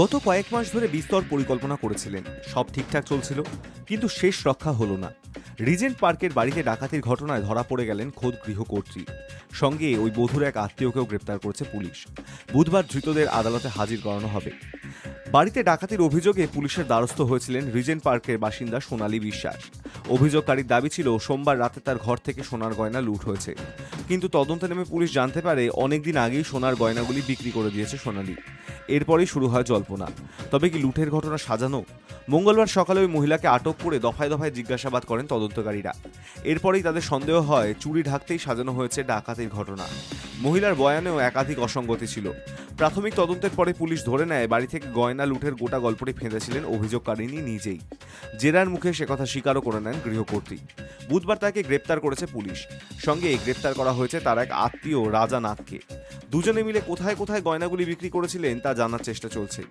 গত কয়েক মাস ধরে বিস্তর পরিকল্পনা করেছিলেন। সব ঠিকঠাক চলছিল, কিন্তু শেষ রক্ষা হলো না। রিজেন্ট পার্কের বাড়িতে ডাকাতির ঘটনায় ধরা পড়ে গেলেন খোদ গৃহকর্ত্রী সঙ্গে ওই বধুর এক আত্মীয়কেও গ্রেপ্তার করেছে পুলিশ। বুধবার ধৃতদের আদালতে হাজির করানো হবে। বাড়িতে ডাকাতির অভিযোগে পুলিশের দ্বারস্থ হয়েছিলেন রিজেন্ট পার্কের বাসিন্দা সোনালী বিশ্বাস। অভিযোগকারীর দাবি ছিল, সোমবার রাতে তার ঘর থেকে সোনার গয়না লুট হয়েছে। কিন্তু তদন্তে নেমে পুলিশ জানতে পারে, অনেকদিন আগেই সোনার গয়নাগুলি বিক্রি করে দিয়েছে সোনালি। এরপরেই শুরু হয় জল্পনা। তবে কি লুটের ঘটনা সাজানো? মঙ্গলবার সকালে ওই মহিলাকে আটক করে দফায় দফায় জিজ্ঞাসাবাদ করেন তদন্তকারীরা। এরপরেই তাদের সন্দেহ হয়, চুরি ঢাকতেই সাজানো হয়েছে ডাকাতির ঘটনা। মহিলার বয়ানেও একাধিক অসঙ্গতি ছিল। প্রাথমিক তদন্তের পরে পুলিশ ধরে নেয়, বাড়ি থেকে গয়না লুঠের গোটা গল্পটি ফেঁদেছিলেন অভিযোগকারিনী নিজেই। জেরার মুখে সে কথা স্বীকারও করে নেন গৃহকর্ত্রী। বুধবার তাকে গ্রেপ্তার করেছে পুলিশ। সঙ্গে গ্রেপ্তার করা হয়েছে তার এক আত্মীয় রাজা নাথকে। দুজনে মিলে কোথায় কোথায় গয়নাগুলি বিক্রি করেছিলেন তা জানার চেষ্টা চলছে।